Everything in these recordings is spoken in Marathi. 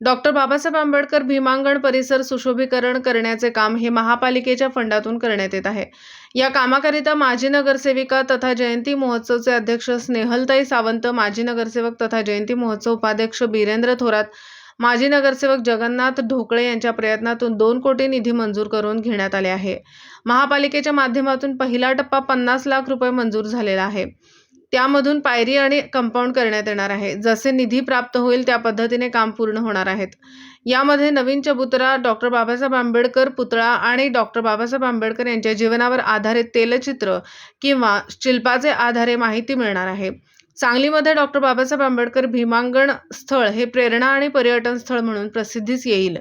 डॉक्टर बाबासाहेब आंबेडकर भीमांगण परिसर सुशोभीकरण करण्याचे काम हे महापालिकेच्या फंडातून करण्यात येत आहे. या कामाकरिता माजी नगरसेविका तथा जयंती महोत्सवचे अध्यक्ष स्नेहलताई सावंत माजी नगरसेवक तथा जयंती महोत्सव उपाध्यक्ष बिरेंद्र थोरात माजी नगरसेवक जगन्नाथ ढोकळे यांच्या प्रयत्नातून दोन कोटी निधी मंजूर करून घेण्यात आले आहे. महापालिकेच्या माध्यमातून पहिला टप्पा पन्नास लाख रुपये मंजूर झालेला आहे. त्यामधून पायरी आणि कंपाऊंड करण्यात येणार आहे. जसे निधी प्राप्त होईल त्या पद्धतीने काम पूर्ण होणार आहेत. यामध्ये नवीन चबुतरा डॉक्टर बाबासाहेब आंबेडकर पुतळा आणि डॉक्टर बाबासाहेब आंबेडकर यांच्या जीवनावर आधारित तेलचित्र किंवा शिल्पाचे आधारे माहिती मिळणार आहे. सांगलीमध्ये डॉक्टर बाबासाहेब आंबेडकर भीमांगण स्थळ हे प्रेरणा आणि पर्यटन स्थळ म्हणून प्रसिद्धीस येईल.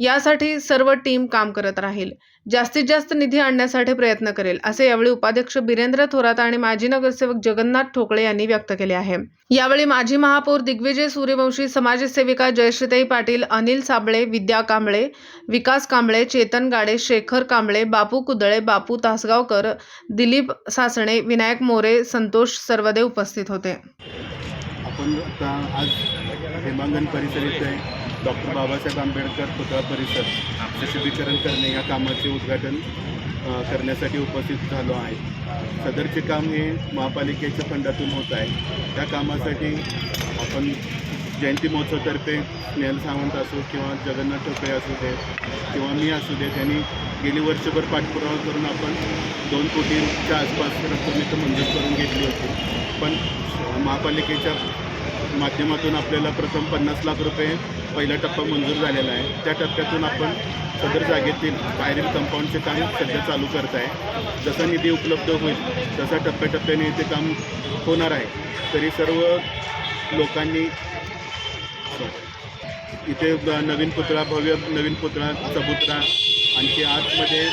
यासाठी सर्व टीम काम करत राहील. जास्तीत जास्त निधी आणण्यासाठी प्रयत्न करेल असे यावेळी उपाध्यक्ष बिरेंद्र थोरात आणि माजी नगरसेवक जगन्नाथ ठोकळे यांनी व्यक्त केले आहे. यावेळी माजी महापौर दिग्विजय सूर्यवंशी समाजसेविका जयश्रीताई पाटील अनिल साबळे विद्या कांबळे विकास कांबळे चेतन गाडे शेखर कांबळे बापू कुदळे बापू तासगावकर दिलीप सासणे विनायक मोरे संतोष सर्वदे उपस्थित होते. आपण आज हेमांगण परिसर इथे डॉक्टर बाबासाहेब आंबेडकर पुतळा परिसर सशुद्धीकरण करणे या कामाचे उद्घाटन करण्यासाठी उपस्थित झालो आहे. सदरचे काम हे महापालिकेच्या फंडातून होत आहे. त्या कामासाठी आपण जयंती महोत्सवतर्फे स्नेहल सावंत असो किंवा जगन्नाथ ठोकळे असू दे किंवा मी असू दे त्यांनी गेली वर्षभर पाठपुरावा करून आपण दोन कोटीच्या आसपास रक्कम इथं मंजूर करून घेतली होती. पण महापालिकेच्या माध्यमातून आपल्याला प्रथम पन्नास लाख रुपये पहिला टप्पा मंजूर झालेला आहे. त्या टप्प्यातून आपण सदर जागेतील बाहेरील कंपाऊंडचे काम सध्या चालू करत आहे जसा निधी उपलब्ध होईल तसा टप्प्याटप्प्याने इथे काम होणार आहे. तरी सर्व लोकांनी इथे नवीन पुतळा भव्य नवीन पुतळा चबुतरा आणखी आतमध्ये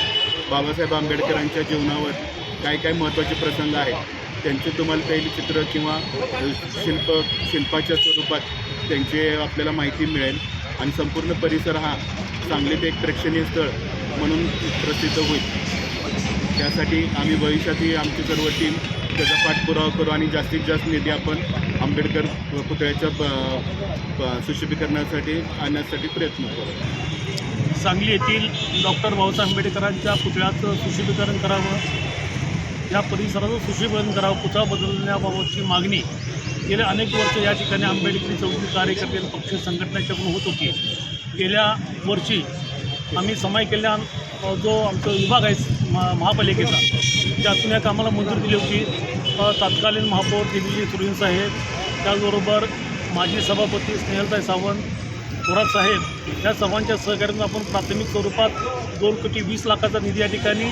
बाबासाहेब आंबेडकरांच्या जीवनावर काय काय महत्त्वाचे प्रसंग आहेत त्यांचे तुम्हाला तैलचित्र किंवा शिल्प शिल्पाच्या स्वरूपात त्यांचे आपल्याला माहिती मिळेल. आणि संपूर्ण परिसर हा सांगलीत एक प्रेक्षणीय स्थळ म्हणून प्रसिद्ध होईल. त्यासाठी आम्ही भविष्यातही आमची सर्व टीम त्याचा पाठपुरावा करू आणि जास्तीत जास्त निधी आपण आंबेडकर पुतळ्याच्या सुशोभीकरणासाठी आणण्यासाठी प्रयत्न करू. सांगली येथील डॉक्टर बाबासाहेब आंबेडकरांच्या पुतळ्याचं सुशोभीकरण करावं या परिसराचं सुशोभीकरण करावं पुतळा बदलण्याबाबतची मागणी गेल्या अनेक वर्ष या ठिकाणी आंबेडकरी चौकी कार्यकर्ते पक्ष संघटनेच्याकडून होत होती. गेल्या वर्षी आम्ही समाय कल्याण जो आमचा विभाग आहे महापालिकेचा त्यातून या कामाला मंजुरी दिली होती. तत्कालीन महापौर दिग्विजय सुरीन साहेब त्याचबरोबर माजी सभापती स्नेहलताई सावंत थोरात साहेब या सर्वांच्या सहकार्यातून आपण प्राथमिक स्वरूपात दोन कोटी वीस लाखाचा निधी या ठिकाणी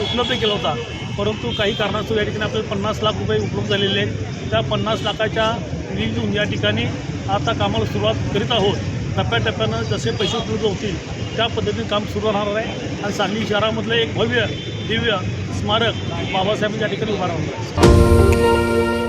उपलब्ध केला होता. परंतु काही कारणास्तव या ठिकाणी आपल्याला पन्नास लाख रुपये उपलब्ध झालेले आहेत. त्या पन्नास लाखाच्या निधीतून या ठिकाणी आता कामाला सुरुवात करीत आहोत. टप्प्याटप्प्यानं जसे पैसे उपलब्ध होतील त्या पद्धतीने काम सुरू राहणार आहे. आणि सांगली शहरामधलं एक भव्य दिव्य स्मारक बाबासाहेबांच्या ठिकाणी उभा राहणार आहे.